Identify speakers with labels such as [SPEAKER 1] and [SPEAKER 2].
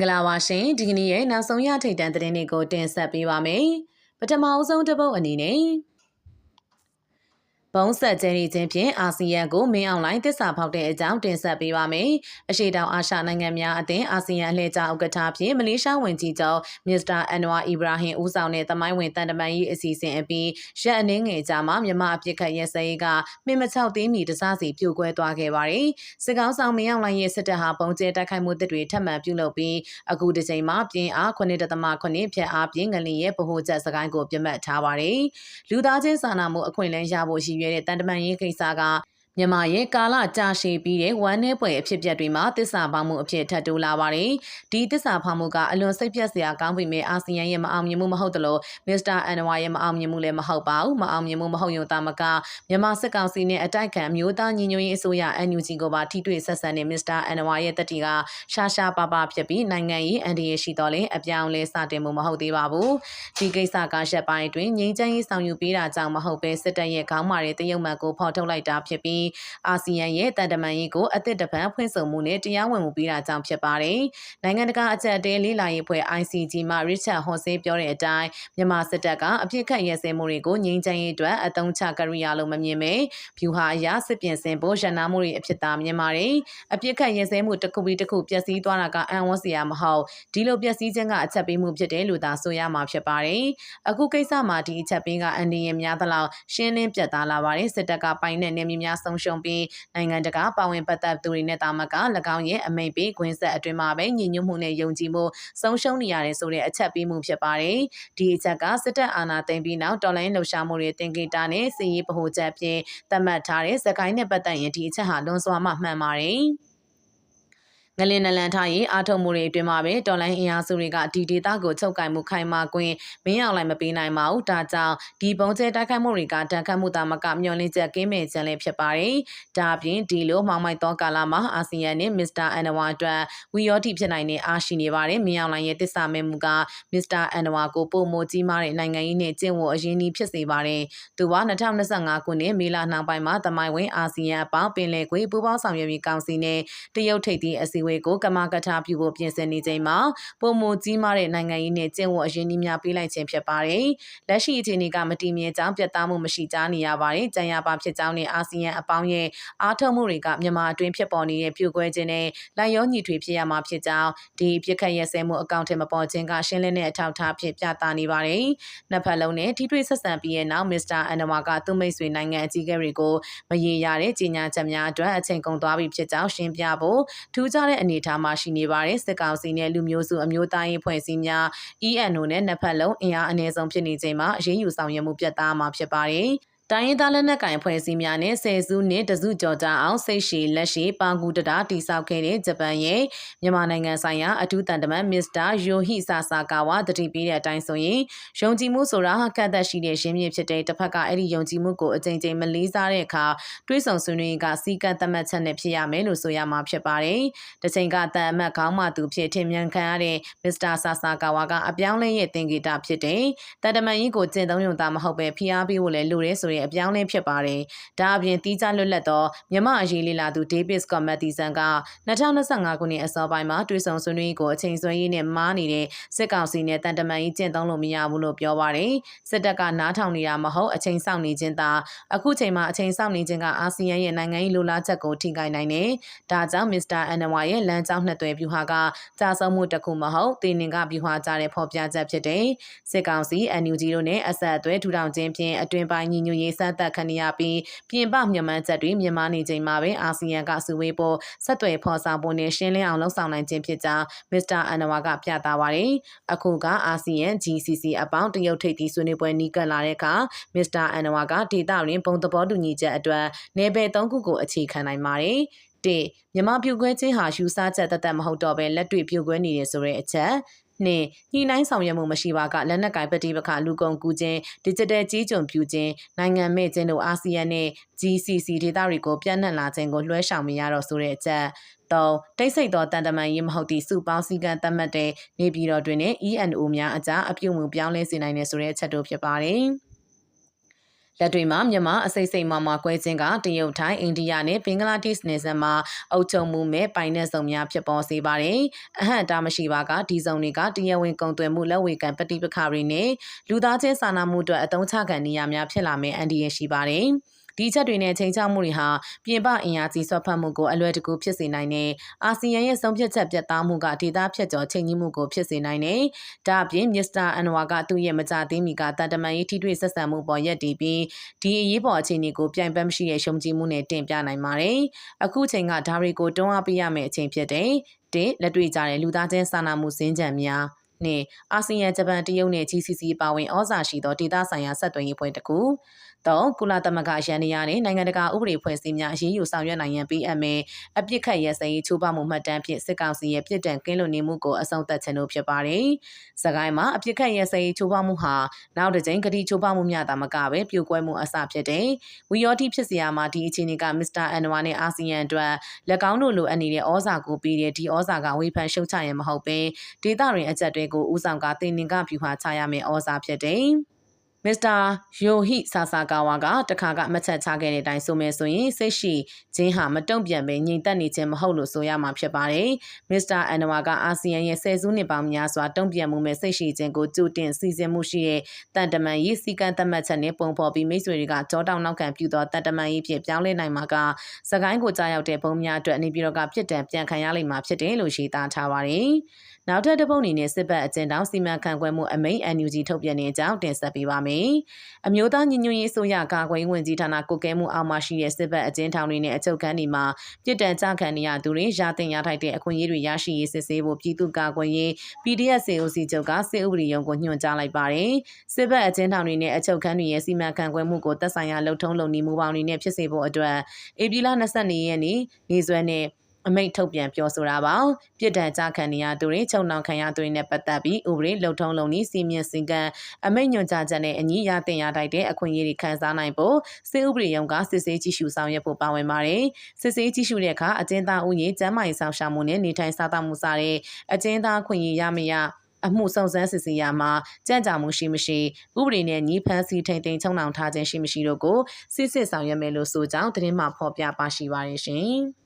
[SPEAKER 1] င်္ဂလာပါရှင်ဒီကနေ့ရဲ့နောက်ဆုံးရထိတ်တန့်သတင်းတွေကိုတင်ဆက်ပေးပါမယ်ပထမအဆုံးတစ်ပုတ်အနေနဲ့ ဘုံဆက်ကျဲရီချင်းဖြင့်အာဆီယံကိုမင်းအောင်လိုင်းတစ္ဆာဖောက်တဲ့အကြောင်းတင်ဆက်ပေးပါမယ်။အရှိတောင်အာရှနိုင်ငံများအသင်းအာဆီယံအလှည့်ကျဥက္ကဋ္ဌဖြင့်မလေးရှားဝန်ကြီးချုပ်မစ္စတာအန်နဝါအီဘရာဟင်ဦးဆောင်တဲ့သမိုင်းဝင်တန်တမန်ရေးအစီအစဉ်အပြီးရက်အနှင်းငယ်ကြာမှမြန်မာအပြစ်ခတ်ရဲစရေးကမြင့်မချောက်သေးမီတစားစီပြိုကွဲသွားခဲ့ပါတယ်။စစ်ကောင်းဆောင်မင်းအောင်လိုင်းရဲ့စစ်တပ်ဟာပုံကျဲတိုက်ခိုက်မှုတွေထပ်မံပြုလုပ်ပြီးအခုဒီချိန်မှာပြင်းအား9.8ဖြတ်အားပြင်းငလင်ရဲ့ဗဟိုချက်စကိုင်းကိုပြတ်မှတ်ထားပါတယ်။လူသားချင်းစာနာမှုအခွင့်အလမ်းရဖို့ရှိရွယ်တဲ့တန်တမန်ရေးကိစ္စက မြန်မာရဲ့ကာလကြာရှည်ပြီးတဲ့ဝမ်းနည်းပွဲအဖြစ်အပျက်တွေမှာတစ္ဆာဖောက်မှုအဖြစ်ထပ်တိုးလာပါတယ်။ဒီတစ္ဆာဖောက်မှုကအလွန်စိတ်ပြက်စရာကောင်းပေမဲ့အာဆီယံရဲ့မအောင်မြင်မှုမဟုတ်တယ်လို့မစ္စတာအန်နဝါရဲ့မအောင်မြင်မှုလည်းမဟုတ်ပါဘူး။မအောင်မြင်မှုမဟုတ်ရုံသာမကမြန်မာစစ်ကောင်စီနဲ့အတိုက်ခံမျိုးသားညီညွတ်ရေးအစိုးရ NUG ကိုပါထိတွေ့ဆက်ဆံတဲ့မစ္စတာအန်နဝါရဲ့တတိကရှာရှာပါပါဖြစ်ပြီးနိုင်ငံရေးအန်ဒီရရှိတော်လဲအပြောင်းလဲစတင်မှုမဟုတ်သေးပါဘူး။ဒီကိစ္စကရက်ပိုင်းတွင်ငြိမ်းချမ်းရေးဆောင်ယူပေးတာကြောင့်မဟုတ်ပဲစစ်တပ်ရဲ့ခေါင်းမာတဲ့တရုတ်မှန်ကိုဖော်ထုတ်လိုက်တာဖြစ်ပြီးအာဆီယံရဲ့တန်တမန်ရေးကိုအသစ်တပံဖွင့်ဆိုမှုနဲ့တရားဝင်မှုပေးတာကြောင့်ဖြစ်ပါတယ်။နိုင်ငံတကာအကြက်တဲလေးလာရေးဖွဲ့ ICG မှ Richard Hosea ပြောတဲ့အတိုင်းမြန်မာစစ်တပ်ကအပြစ်ခတ်ရဲစဲမှုတွေကိုငြိမ်းချမ်းရေးအတွက်အသုံးချကရိယာလို့မမြင်ပဲဖြူဟာအရာစစ်ပြင်ဆင်ဖို့ရန်နာမှုတွေအဖြစ်သာမြင်ပါတယ်။အပြစ်ခတ်ရဲစဲမှုတစ်ခုပြီးတစ်ခုပျက်စီးသွားတာကအံ့ဝန်းစရာမဟုတ်ဒီလိုပျက်စီးခြင်းကအချက်ပေးမှုဖြစ်တယ်လို့သာဆိုရမှာဖြစ်ပါတယ်။အခုကိစ္စမှာဒီအချက်ပေးကအန်ဒီရင်များသလောက်ရှင်းလင်းပြတ်သားလာပါတယ်စစ်တပ်ကပိုင်တဲ့နေမြေများဆုံးရှုံးပြီးနိုင်ငံတကာပါဝင်ပတ်သက်သူတွေနဲ့တာမက၎င်းရဲ့အမိန့်ပေးခွင့်ဆက်အတွင်းမှာပဲညီညွတ်မှုနဲ့ယုံကြည်မှုဆုံးရှုံးနေရတယ်ဆိုတဲ့အချက်ပေးမှုဖြစ်ပါတယ်။ဒီအချက်ကစစ်တပ်အာဏာသိမ်းပြီးနောက်တော်လိုင်းလှုပ်ရှားမှုတွေတင်ကေတာနဲ့စီရေးဗဟိုချက်ဖြင့်သတ်မှတ်ထားတဲ့စကိုင်းနဲ့ပတ်သက်ရင်ဒီအချက်ဟာလွန်စွာမှမှန်ပါတယ်။ ငလင်နလန်ထားရေးအာထုံမှုတွေအတွင်းမှာပဲတော်လိုင်းအင်အားစုတွေကဒီဒေသကိုချုပ်ကင်မှုခိုင်မာခွင့်မင်းအောင်လိုက်မပေးနိုင်ပါဘူးဒါကြောင့်ဒီပုံကျဲတိုက်ခိုက်မှုတွေကတန်ခတ်မှုတာမကမျောလင့်ချက်ကင်းမဲ့ခြင်းလည်းဖြစ်ပါတယ်ဒါအပြင်ဒီလိုမှောင်မိုက်သောကာလမှာအာဆီယံနဲ့မစ္စတာအန်နဝါအတွက်ဝီယောတိဖြစ်နိုင်တဲ့အားရှိနေပါတယ်မင်းအောင်လိုက်ရဲ့တစ္ဆာမဲမှုကမစ္စတာအန်နဝါကိုပုံမိုကြီးမားတဲ့နိုင်ငံရေးနဲ့ကျင့်ဝတ်အရင်းအနှီးဖြစ်စေပါတယ်သူက2025ခုနှစ်မေလနှောင်းပိုင်းမှာတမိုင်ဝင်အာဆီယံအပေါင်းပင်လယ်ကွေးပူးပေါင်းဆောင်ရွက်ရေးကောင်စီနဲ့တရုတ်ထိပ်သီးအစည်းအဝေးကိုကမကထပြုဖို့ပြင်ဆင်နေချိန်မှာပုံမကြီးမားတဲ့နိုင်ငံရေးနဲ့ကျင့်ဝတ်အရင်းအနှီးများပေးလိုက်ခြင်းဖြစ်ပါတယ်။လက်ရှိအခြေအနေကမတည်မြဲကြောင်းပြတ်သားမှုမရှိကြနေရပါတယ်။ကြံရပါဖြစ်ကြောင်းနဲ့အာဆီယံအပေါင်းရဲ့အားထုတ်မှုတွေကမြန်မာအတွင်းဖြစ်ပေါ်နေတဲ့ပြိုကွဲခြင်းနဲ့လိုက်ရောညီထွေဖြစ်ရမှာဖြစ်ကြောင်းဒီပြစ်ခတ်ရဲစဲမှုအကောင့်ထဲမပေါ်ခြင်းကရှင်းလင်းတဲ့အထောက်အထားဖြစ်ပြသနေပါတယ်။နှစ်ဖက်လုံးနဲ့ထိတွေ့ဆက်ဆံပြီးရဲ့နောက်မစ္စတာအန်နဝါကသူ့မိတ်ဆွေနိုင်ငံအကြီးအကဲတွေကိုမရေရတဲ့ကြီးညာချက်များအတွက်အချိန်ကုန်သွားပြီဖြစ်ကြောင်းရှင်းပြဖို့ထူးခြားတဲ့အနေအထားမှာရှိနေပါတယ်စစ်ကောင်စီနဲ့လူမျိုးစုအမျိုးသားရေးဖွဲ့စည်းများ ENO နဲ့နှစ်ဖက်လုံးအင်အားအနည်းဆုံးဖြစ်နေချိန်မှာအရေးယူဆောင်ရွက်မှုပြတ်သားမှာဖြစ်ပါတယ် တိုင်းရင်းသားလက်နက်ကိုင်ဖွဲ့စည်းများနဲ့ဆယ်စုနှစ်တစုကြော်ကြအောင်စိတ်ရှည်လက်ရှိပါကူတတာတိစောက်ခဲ့တဲ့ဂျပန်ရဲ့မြန်မာနိုင်ငံဆိုင်ရာအထူးတန်တမန်မစ္စတာယိုဟိဆာဆာကာဝါတတိပေးတဲ့အတိုင်းဆိုရင်ယုံကြည်မှုဆိုတာဟာကတ်သက်ရှိတဲ့ရင်းမြစ်ဖြစ်တဲ့တစ်ဖက်ကအဲ့ဒီယုံကြည်မှုကိုအကြိမ်ကြိမ်မလေးစားတဲ့အခါတွေးဆောင်ဆွေးနွေးကစီကတ်သတ်မှတ်ချက်နဲ့ဖြစ်ရမယ်လို့ဆိုရမှာဖြစ်ပါတယ်။တချိန်ကတန်အမတ်ခေါင်းမှသူဖြစ်ထင်မြန်ခံရတဲ့မစ္စတာဆာဆာကာဝါကအပြောင်းလဲရဲ့သင်္ကေတဖြစ်တဲ့တန်တမန်ကြီးကိုကျင့်သုံးရုံသာမဟုတ်ပဲဖိအားပေးဖို့လည်းလိုရဲဆိုတဲ့အပြောင်းလဲဖြစ်ပါတယ်။ဒါအပြင်တီးခြားလွတ်လပ်သောမြမအရေးလေးလာသူဒေးဗစ်စကော့မက်တီဆန်က2025ခုနှစ်အစောပိုင်းမှာတွဲဆုံဆွေးနွေးကိုအချိန်ဆွဲရေးနဲ့မားနေတဲ့စစ်ကောင်စီနဲ့တန်တမန်ကြီးကျင့်သုံးလို့မရဘူးလို့ပြောပါတယ်။စစ်တပ်ကနားထောင်နေတာမဟုတ်အချိန်စောင့်နေခြင်းသာအခုချိန်မှာအချိန်စောင့်နေခြင်းကအာဆီယံရဲ့နိုင်ငံရေးလိုလားချက်ကိုထိခိုက်နိုင်တယ်။ဒါကြောင့်မစ္စတာအန်နဝါရဲ့လမ်းကြောင်းနှစ်သွယ်ပြူဟာကကြာဆုံးမှုတစ်ခုမဟုတ်တင်းနင်ကပြူဟာကြတဲ့ဖော်ပြချက်ဖြစ်တယ်။စစ်ကောင်စီ NUG တို့နဲ့အဆက်အသွယ်ထူထောင်ခြင်းဖြင့်အတွင်ပိုင်းညီညွတ်ရေးစမ်းသပ်ခံရပြီးပြင်ပမြန်မာချက်တွေမြန်မာနေချိန်မှာပဲအာဆီယံကစုဝေးပေါ်ဆက်သွယ်ဖော်ဆောင်ဖို့နဲ့ရှင်းလင်းအောင်လှုံ့ဆော်နိုင်ခြင်းဖြစ်ကြောင်းမစ္စတာအန်နဝါကပြသပါတယ်။အခုကအာဆီယံ GCC အပေါင်းတရုတ်ထိပ်သီးဆွေးနွေးပွဲနီးကပ်လာတဲ့အခါမစ္စတာအန်နဝါကဒေတာရင်းပုံသဘောတူညီချက်အတွက်နေပယ်၃ခုကိုအခြေခံနိုင်ပါတယ်။၁မြမပြုတ်ခွဲခြင်းဟာယူဆချက်တသက်မဟုတ်တော့ပဲလက်တွေ့ပြုတ်ခွဲနေတယ်ဆိုတဲ့အချက် နှင့်ညှိနှိုင်းဆောင်ရွက်မှုမရှိပါကလက်နက်ကင်ပဋိပက္ခလူကုန်ကူးခြင်း digital ကြီးကြုံပြူခြင်းနိုင်ငံမဲ့ခြင်းတို့အာဆီယံနဲ့ GCC ဒေသတွေကိုပြန့်နှံ့လာခြင်းကိုလွှဲဆောင်မရတော့ဆိုတဲ့အချက်၃တိတ်ဆိတ်သောတန်တမန်ရေးမဟုတ်သည့်စုပေါင်းစည်းကမ်းသတ်မှတ်တဲ့နေပြည်တော်တွင်နဲ့ ENO များအကြားအပြုံမှုပြောင်းလဲစေနိုင်တယ်ဆိုတဲ့အချက်တို့ဖြစ်ပါတယ်။ လက်တွေမှာမြန်မာအစိမ့်စိမ့်မမကွဲခြင်းကတရုတ်ထိုင်းအိန္ဒိယနဲ့ဘင်္ဂလားဒေ့ရှ်နယ်စပ်မှာအုပ်ချုပ်မှုမဲ့ပိုင်တဲ့စုံများဖြစ်ပေါ်စေပါတယ်။အဟန့်တာမရှိပါကဒီစုံတွေကတရားဝင်ကုန်သွယ်မှုလက်ဝေကန်ပဋိပက္ခတွေနဲ့လူသားချင်းစာနာမှုအတွက်အသုံးချခံနေရများဖြစ်လာမယ့်အန္တရာယ်ရှိပါတယ်။ ဒီချက်တွေနဲ့ချိန်ချမှုတွေဟာပြင်ပအင်အားကြီးဆွတ်ဖတ်မှုကိုအလွယ်တကူဖြစ်စေနိုင်တဲ့အာဆီယံရဲ့ဆုံးဖြတ်ချက်ပြတ်သားမှုကဒေသဖြတ်ကျော်ချိန်ကြီးမှုကိုဖြစ်စေနိုင်တယ်။ဒါအပြင်မစ္စတာအန်ဝါကသူ့ရဲ့မကြသေးမီကတန်တမန်ရေးထိတွေ့ဆက်ဆံမှုပေါ်ရက်တည်ပြီးဒီအရေးပေါ်အခြေအနေကိုပြိုင်ပတ်မရှိတဲ့ရှုံချမှုနဲ့တင်ပြနိုင်ပါတယ်။အခုချိန်ကဒါတွေကိုတွန်းအားပေးရမယ့်အချိန်ဖြစ်တယ်။တစ်လက်တွေ့ကြတဲ့လူသားချင်းစာနာမှုစင်းကြံများ နှင့်အာဆီယံဂျပန်တရုတ်နဲ့ GCC ပါဝင်ဩဇာရှိသောဒေသဆိုင်ရာဆက်သွယ်ရေးဖွဲ့တစ်ခုတော့ကုလသမဂ္ဂရန်နေရနဲ့နိုင်ငံတကာဥပဒေဖွဲ့စည်းများအရေးယူဆောင်ရွက်နိုင်ရန်ပေးအပ်မယ်အပြစ်ခတ်ရစရေးချိုးဖောက်မှုမှတ်တမ်းဖြင့်စစ်ကောင်စီရဲ့ပြစ်ဒဏ်ကင်းလွတ်နေမှုကိုအဆုံးသတ်ခြင်းတို့ဖြစ်ပါတယ်။စကိုင်းမှာအပြစ်ခတ်ရစရေးချိုးဖောက်မှုဟာနောက်တစ်ကြိမ်ကတိချိုးဖောက်မှုများသာမကပဲပြိုကွဲမှုအစဖြစ်တဲ့ဝီယောတီဖြစ်စရာမှာဒီအခြေအနေကမစ္စတာအန်နဝါနဲ့အာဆီယံအတွက်၎င်းတို့လိုအပ်နေတဲ့ဩဇာကိုပြီးတဲ့ဒီဩဇာကဝေဖန်ရှုတ်ချရင်မဟုတ်ပဲဒေတာရင်အကြက်တွေကိုဥဆောင်ကတင်နင်ကဖြူဟာချရမယ့်ဩဇာဖြစ်တယ်။မစ္စတာယိုဟိဆာဆာကာဝါကတခါကမချက်ချခဲ့တဲ့အတိုင်းဆိုမယ်ဆိုရင်စိတ်ရှိခြင်းဟာမတုံ့ပြန်ပဲညီတက်နေခြင်းမဟုတ်လို့ဆိုရမှာဖြစ်ပါတယ်။မစ္စတာအန်နဝါကအာဆီယံရဲ့ဆယ်စုနှစ်ပေါင်းများစွာတုံ့ပြန်မှုမဲ့စိတ်ရှိခြင်းကိုကြိုတင်စီစဉ်မှုရှိတဲ့တန်တမန်ရေးစီကံသတ်မှတ်ချက်နဲ့ပုံဖော်ပြီးမိတ်ဆွေတွေကကြောတောင်နောက်ခံပြုသောတန်တမန်ရေးဖြစ်ပြောင်းလဲနိုင်မှာကစကိုင်းကိုကြားရောက်တဲ့ဘုံများအတွက်အနေပြီးတော့ကပြစ်ဒဏ်ပြန်ခံရလိမ့်မှာဖြစ်တယ်လို့ရှင်းသားထားပါတယ်။ နောက်ထပ်တစ်ပုတ်အနေနဲ့စစ်ဘက်အကျဉ်းတောင်စီမံခန့်ခွဲမှုအမိန် NUG ထုတ်ပြန်တဲ့အကြောင်းတင်ဆက်ပေးပါမယ်။အမျိုးသားညီညွတ်ရေးဆိုရကာကွယ်ဝင်ကြီးဌာနကုကဲမှုအောက်မှာရှိတဲ့စစ်ဘက်အကျဉ်းထောင်တွေနဲ့အချုပ်ခန်းတွေမှာပြည်တံကြခံနေရသူတွေရာတင်ရထိုက်တဲ့အခွင့်အရေးတွေရရှိရေးစစ်ဆေးဖို့ပြည်သူ့ကာကွယ်ရေး PDF COC ချုပ်ကစစ်ဥပဒေရုံးကိုညွှန်ကြားလိုက်ပါတယ်။စစ်ဘက်အကျဉ်းထောင်တွေနဲ့အချုပ်ခန်းတွေရဲ့စီမံခန့်ခွဲမှုကိုသက်ဆိုင်ရာလှုပ်ထုံးလုပ်နေမှုပေါင်းတွေနဲ့ဖြစ်စေဖို့အတွက်ဧပြီလ22ရက်နေ့နေ့စွဲနဲ့ အမိန့်ထုတ်ပြန်ပြောဆိုတာပါပြစ်ဒဏ်ကြခံနေရသူတွေချုပ်နှောင်ခံရသူတွေနဲ့ပတ်သက်ပြီးဥပဒေလုံထုံးလုံနည်းစီမံစင်ကံအမိန့်ညွှန်ကြားချက်နဲ့အညီရတင်ရတိုက်တဲ့အခွင့်အရေးတွေခံစားနိုင်ဖို့စစ်ဥပဒေရုံးကစစ်ဆေးကြည့်ရှုဆောင်ရွက်ဖို့ပါဝင်ပါတယ်စစ်ဆေးကြည့်ရှုတဲ့အခါအကျဉ်းသားဥယျာဉ်ကျန်းမာရေးဆောင်ရှားမှုနဲ့နေထိုင်စားသောက်မှုစတဲ့အကျဉ်းသားခွင့်ရရမရအမှုစုံစမ်းစစ်ဆေးရမှာကြံ့ကြာမှုရှိမရှိဥပဒေနဲ့ညီဖန်စီထိန်သိမ်းချုံနှောင်ထားခြင်းရှိမရှိတို့ကိုစစ်စစ်ဆောင်ရွက်မယ်လို့ဆိုကြောင်းသတင်းမှဖော်ပြပါရှိပါရရှင်။